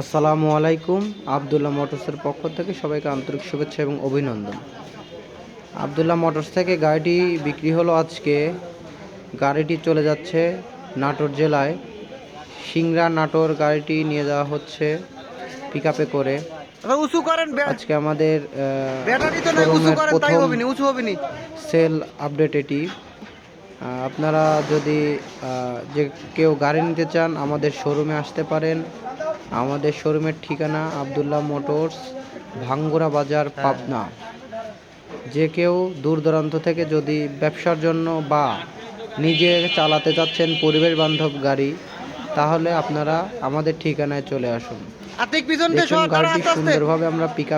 আসসালামু আলাইকুম আবদুল্লাহ মোটরসের পক্ষ থেকে সবাইকে আন্তরিক শুভেচ্ছা এবং অভিনন্দন। আবদুল্লাহ মোটরস থেকে গাড়িটি বিক্রি হলো আজকে। গাড়িটি চলে যাচ্ছে নাটোর জেলায়। সিংড়া নাটোর গাড়িটি নিয়ে যাওয়া হচ্ছে পিক আপে করে উঁচু করেন আজকে আমাদের প্রথম সেল আপডেট এটি। আপনারা যদি যে কেউ গাড়ি নিতে চান আমাদের শোরুমে আসতে পারেন। আমাদের শোরুমের ঠিকানা আবদুল্লাহ মোটরস ভাঙ্গুরা বাজার পাবনা। যে কেউ দূর দূরান্ত থেকে যদি ব্যবসার জন্য বা নিজে চালাতে চাচ্ছেন পরিবেশ বান্ধব গাড়ি তাহলে আপনারা আমাদের ঠিকানায় চলে আসুন। গাড়িটি সুন্দরভাবে আমরা পিক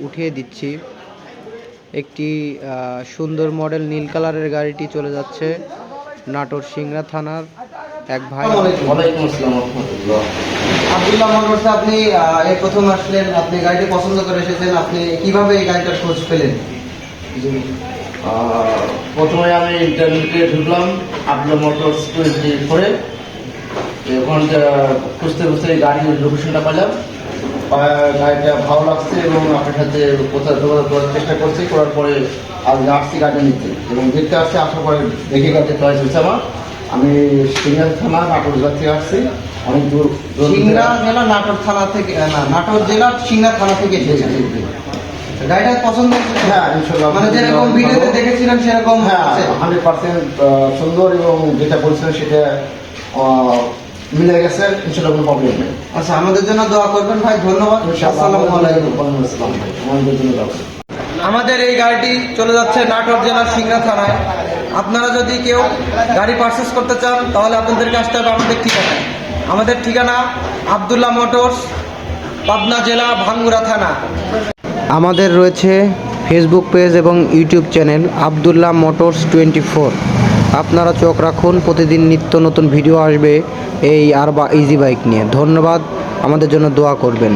উঠিয়ে দিচ্ছি। একটি আহ, সুন্দর মডেল নীল কালারের গাড়িটি চলে যাচ্ছে নাটোর সিংড়া থানার এক ভাই। আব্দুল্লাহ মোটরসে আপনি আহ, এই প্রথম আসলেন আপনি গাড়িটি পছন্দ করে এসেছেন আপনি কীভাবে এই গাড়িটার খোঁজ পেলেন? প্রথমে আমি ইন্টারনেটে ঢুকলাম আবদুল্লাহ মোটরস টোয়েন্টি ফোরে। থেকে খুঁজতে খুঁজতে গাড়ির লোকেশনটা পেলাম গাড়িটা ভালো লাগছে এবং আপনার সাথে কোথাও যোগাযোগ করার চেষ্টা করছি করার পরে আজ আসছি গাড়িটা নিতে। এবং দেখতে আসছি আসার পরে দেখে গাড়িটা চয়েস হয়েছে আমার। আমি সিঙ্গার থানা নাটোর জেলা থেকে আসছি। অনেক দূর দূর সিংড়া জেলা নাটোর থানা থেকে না নাটোর সিংড়া থানা থেকে এসেছেন। গাড়িটা পছন্দ? হ্যাঁ, ইনশাল্লাহ। মানে যেরকম ভিডিওতে দেখেছিলেন সেরকম হ্যাঁ হান্ড্রেড পার্সেন্ট সুন্দর এবং যেটা বলছেন সেটা মিলে গেছে ইনশাল্লাহ কোনো প্রবলেম নেই। আচ্ছা আমাদের জন্য দোয়া করবেন ভাই ধন্যবাদ। আসসালামু আলাইকুম। আমাদের জন্য দাও আমাদের এই গাড়িটি চলে যাচ্ছে নাটোর জেলার সিংড়া থানায়। আপনারা যদি কেউ গাড়ি পারচেস করতে চান তাহলে আপনাদেরকে আসতে হবে আমাদের ঠিকানায়। আমাদের ঠিকানা আবদুল্লাহ মোটরস, পাবনা জেলা ভাঙ্গুরা থানা। আমাদের রয়েছে ফেসবুক পেজ এবং YouTube channel Abdullah motors twenty four আপনারা চোখ রাখুন, প্রতিদিন নিত্য নতুন ভিডিও আসবে এই আর বা ইজি বাইক নিয়ে। ধন্যবাদ, আমাদের জন্য দোয়া করবেন।